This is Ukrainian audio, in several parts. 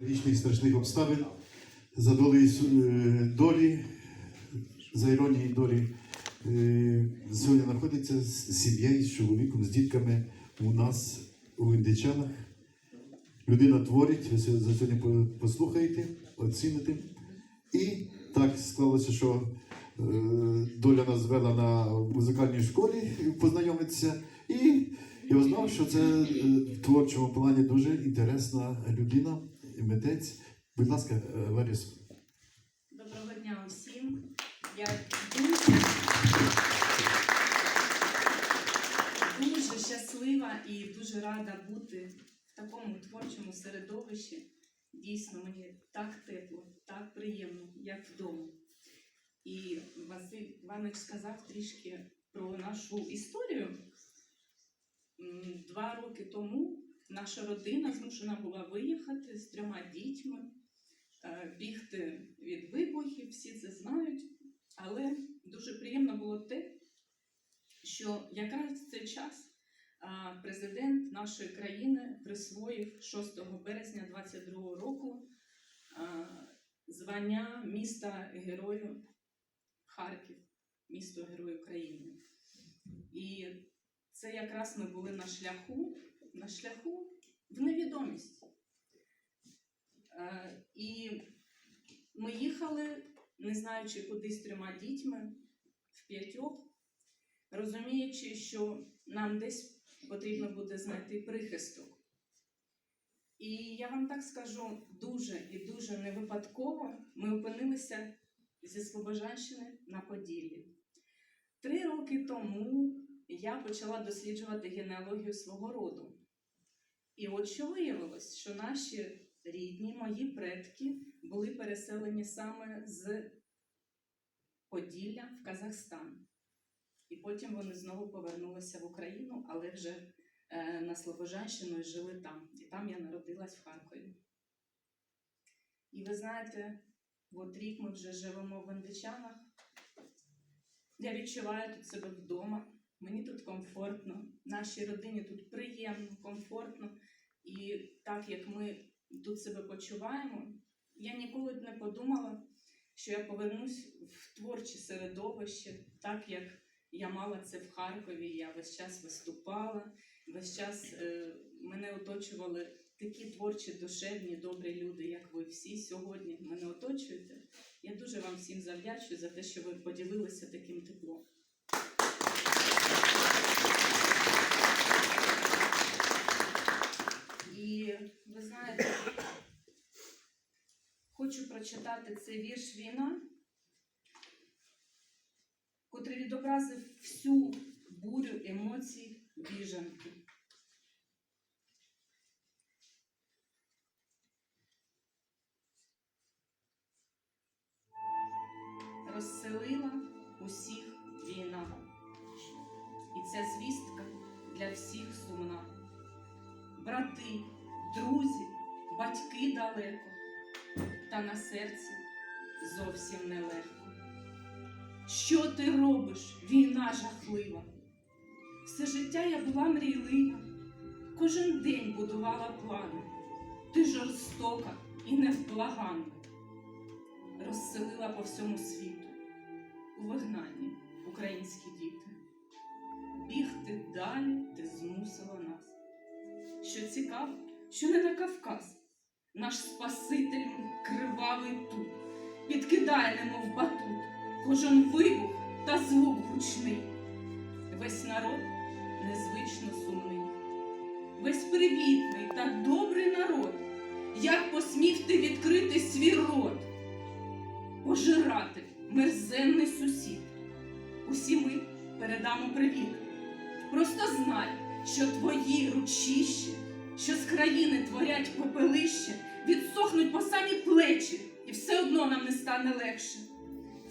Річних страшних обставин за долею е, долі, за іронією долі, е, сьогодні знаходиться з сім'єю, з чоловіком, з дітками у нас у Індичанах. Людина творить, ви за сьогодні по- послухаєте, оціните. І так склалося, що е, доля нас звела на музикальній школі познайомитися. І я узнав, що це в творчому плані дуже інтересна людина, митець. Будь ласка, е, Ларіс. Доброго дня усім. Я дуже, дуже щаслива і дуже рада бути в такому творчому середовищі. Дійсно, мені так тепло, так приємно, як вдома. І Василь Іванович сказав трішки про нашу історію. Два роки тому наша родина змушена була виїхати з трьома дітьми е, бігти від вибухів, всі це знають. Але дуже приємно було те, що якраз в цей час президент нашої країни присвоїв 6 березня 2022 року звання міста Герою Харків, місто Герой України. І це якраз ми були на шляху, на шляху в невідомість. Е, І ми їхали, не знаючи куди з трьома дітьми, в п'ятьох, розуміючи, що нам десь потрібно буде знайти прихисток. І я вам так скажу, дуже і дуже не випадково ми опинилися зі Слобожанщини на Поділлі. Три роки тому я почала досліджувати генеалогію свого роду. І от що виявилось, що наші рідні, мої предки були переселені саме з Поділля в Казахстан. І потім вони знову повернулися в Україну, але вже е, на Слобожанщину і жили там. І там я народилась в Харкові. І ви знаєте, от рік ми вже живемо в Індичанах. Я відчуваю тут себе вдома. Мені тут комфортно, нашій родині тут приємно, комфортно. І так як ми тут себе почуваємо, я ніколи не подумала, що я повернусь в творче середовище, так як я мала це в Харкові. Я весь час виступала, весь час е, мене оточували такі творчі, душевні, добрі люди, як ви всі сьогодні мене оточуєте. Я дуже вам всім завдячую за те, що ви поділилися таким теплом. І ви знаєте, хочу прочитати цей вірш Війна, котрий відобразив всю бурю емоцій біженки. Розселила усіх війна, і ця звістка для всіх сумна брати, друзі, батьки далеко, та на серці зовсім нелегко. Що ти робиш, війна жахлива? Все життя я була мрійлива, кожен день будувала плани. Ти жорстока і невблаганна, розселила по всьому світу у вигнанні українські діти. Бігти далі ти змусила нас що цікаво, що не на Кавказ. Наш Спаситель кривавий тут, підкидає, немов батут, кожен вибух та звук гучний. Весь народ незвично сумний, весь привітний та добрий народ. Як посмів ти відкрити свій рот? Пожиратель, мерзенний сусід. Усі ми передамо привіт. Просто знай, що твої ручищі, що з країни творять попелище, відсохнуть по самі плечі, і все одно нам не стане легше.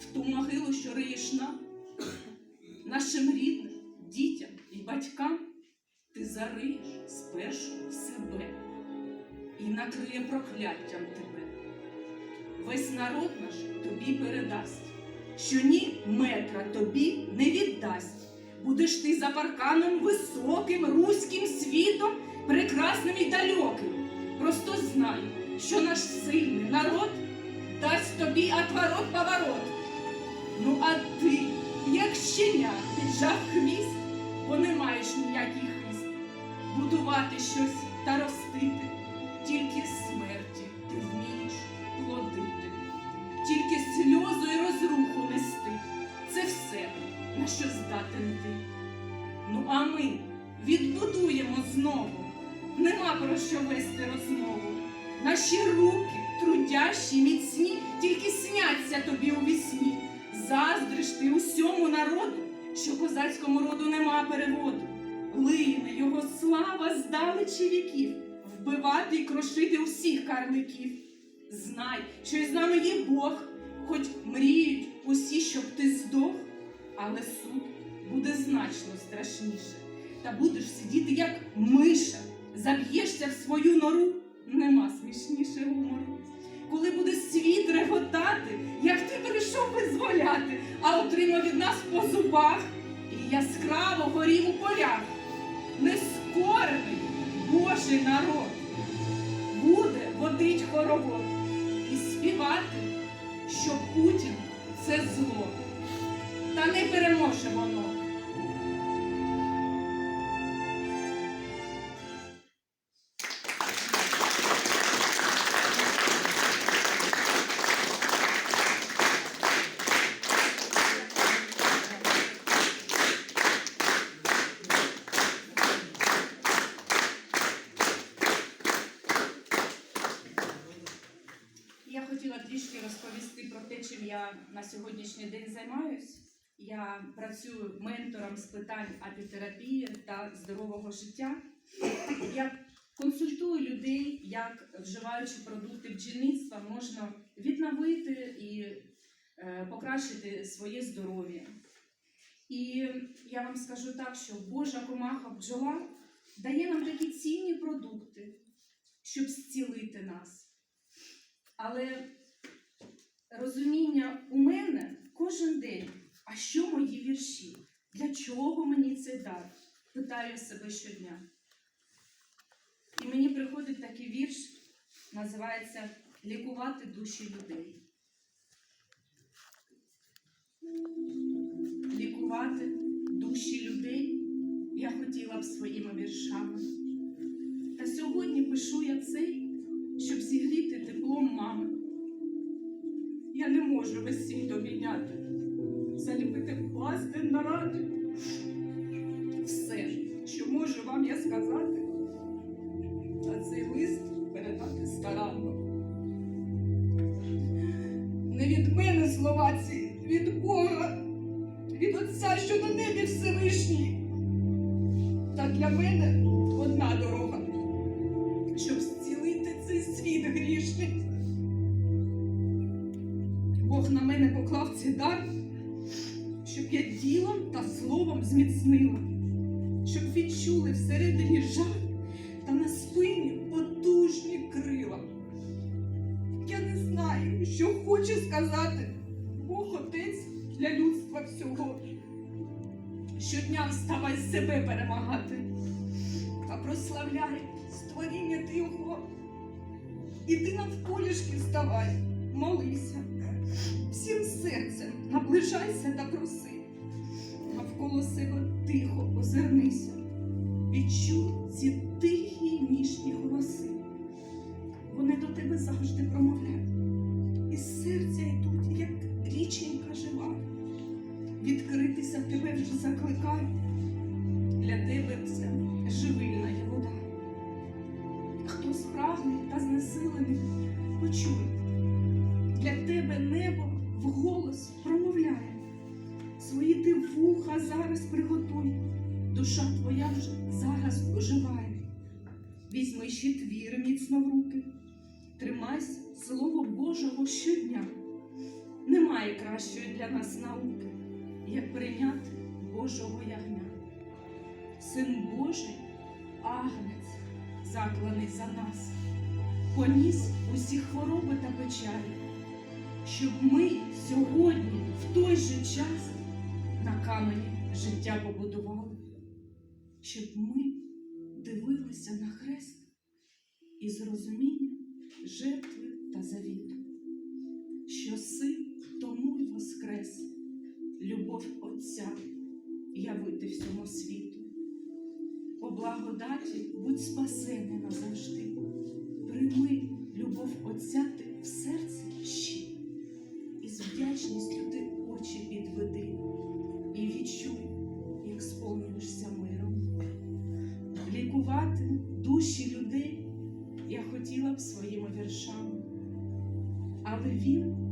В ту могилу, що риєш нам, нашим рідним, дітям і батькам, ти зариєш спершу себе і накриє прокляттям тебе. Весь народ наш тобі передасть, що ні метра тобі не віддасть. Будеш ти за парканом високим, руським світом, прекрасним і далеким. Просто знай, що наш сильний народ дасть тобі отворот поворот. Ну а ти, як щеня, піджав хвіст, бо не маєш ніякий хист. Будувати щось та ростити, тільки смерті ти вмієш плодити, тільки сльозу і розруху нести. Це все, на що здатен ти. Ну а ми відбудуємо знову. Нема про що вести розмову. Наші руки, трудящі, міцні, тільки сняться тобі у вісні. Заздриш ти усьому народу, що козацькому роду нема переводу. Лине його слава здалечі віків, вбивати й крошити усіх карликів. Знай, що із нами є Бог, хоч мріють усі, щоб ти здох, але суд буде значно страшніше. Та будеш сидіти, як миша, заб'єшся в свою нору, нема смішніше гумору. Коли буде світ реготати, як ти прийшов визволяти, а отримав від нас по зубах і яскраво горів у полях. Нескорений Божий народ буде водить хоровод і співати, що Путін це зло, та не переможе воно. Працюю з питань апітерапії та здорового життя. Я консультую людей, як вживаючи продукти бджільництва, можна відновити і е, покращити своє здоров'я. І я вам скажу так, що Божа комаха бджола дає нам такі цінні продукти, щоб зцілити нас. Але розуміння у мене кожен день, а що мої вірші? Для чого мені цей дар? Питаю себе щодня. І мені приходить такий вірш, називається Лікувати душі людей. Лікувати душі людей я хотіла б своїми віршами. Та сьогодні пишу я цей, щоб зігріти теплом мами. Я не можу весь світ обійняти, заліпити пластир на раді. Все, що можу вам я сказати, а цей лист передати старанно. Не від мене слова ці, від Бога, від Отця, що на небі Всевишній. Та для мене одна дорога щоб зцілити цей світ грішний. Бог на мене поклав цей дар, щоб я ділом та словом зміцнила, щоб відчули всередині жар та на спині потужні крила. Я не знаю, що хоче сказати Бог Отець для людства всього. Щодня вставай себе перемагати та прославляй створіння ти його. І ти навколішки вставай, молися, всім серцем наближайся та проси, навколо себе тихо озирнися, відчуй ці тихі ніжні голоси. Вони до тебе завжди промовляють, із серця йдуть, як річенька жива. Відкритися тебе вже закликають. Для тебе це живильна є вода. Хто спрагний та знесилений, почуй. Для тебе небо вголос вуха зараз приготуй. Душа твоя вже зараз оживає. Візьми щит віри міцно в руки, тримайся Слово Божого щодня. Немає кращої для нас науки, як прийняти Божого ягня. Син Божий, агнець, закланий за нас, поніс усі хвороби та печалі, щоб ми сьогодні, в той же час, на камені життя побудували, щоб ми дивилися на хрест і з розумінням жертви та завіту, що син тому й воскрес, любов Отця явити всьому світу. По благодаті будь спасений назавжди, прийми любов Отця ти в серці ще, і з вдячністю ти очі підведи, і відчуй, як сповнюєшся миром. Лікувати душі людей я хотіла б своїми віршами, але він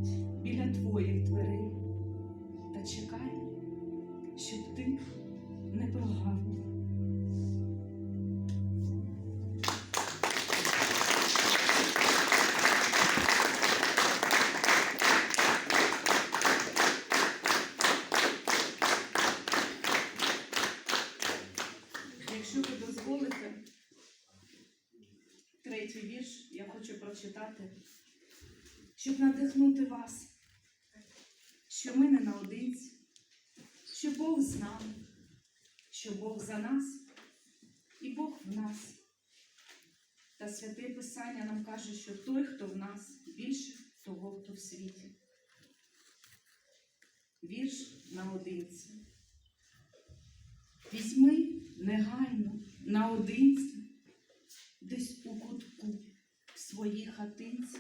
прочитати, щоб надихнути вас, що ми не наодинці, що Бог з нами, що Бог за нас і Бог в нас. Та святе Писання нам каже, що той, хто в нас, більше того, хто в світі. Вірш наодинці. Візьми негайно наодинці, десь у кутку в своїй хатинці,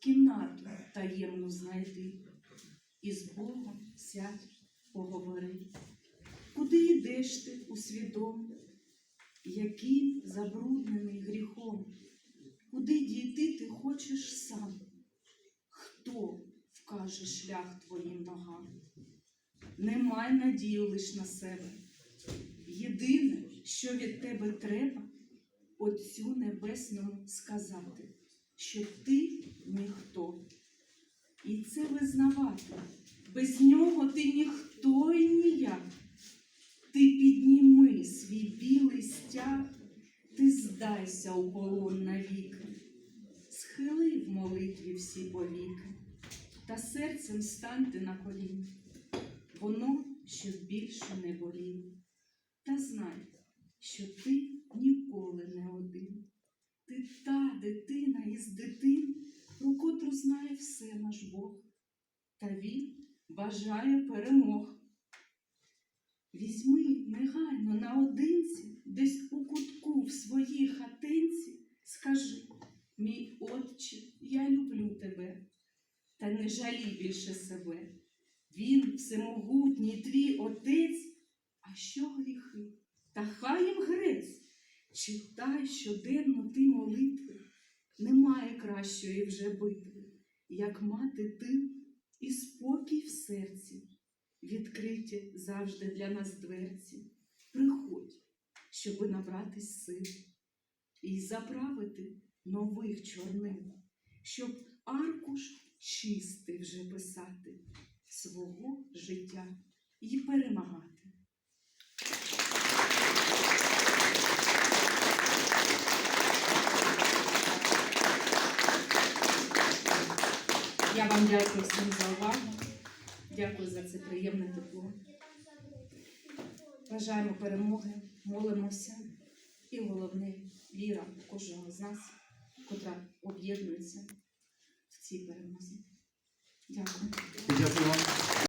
кімнату таємну знайди, і з Богом сядь, поговори. Куди йдеш ти усвідом, яким забруднений гріхом? Куди дійти ти хочеш сам? Хто вкаже шлях твоїм ногам? Не май надію лиш на себе. Єдине, що від тебе треба, Отцю Небесному сказати, що ти ніхто. І це визнавати. Без нього ти ніхто і ніяк. Ти підніми свій білий стяг, ти здайся у полон навіки, схили в молитві всі повіки, та серцем станьте на коліна, воно щоб більше не боліло. Та знай, що ти ніколи не один. Ти та дитина із дитин, про котру знає все наш Бог, та він бажає перемог. Візьми негайно наодинці, десь у кутку в своїй хатинці, скажи, мій отче, я люблю тебе, та не жалій більше себе. Він всемогутній твій отець, а що гріхи? Та хай їм грець. Читай щоденно ти молитви, немає кращої вже битви, як мати ти і спокій в серці, відкриті завжди для нас дверці. Приходь, щоби набратись сил і заправити нових чорнил, щоб аркуш чистий вже писати свого життя і перемагати. Вам дякую всім за увагу. Дякую за це приємне тепло. Бажаємо перемоги, молимося. І головне віра кожного з нас, котра об'єднується в цій перемозі. Дякую. Дякую вам.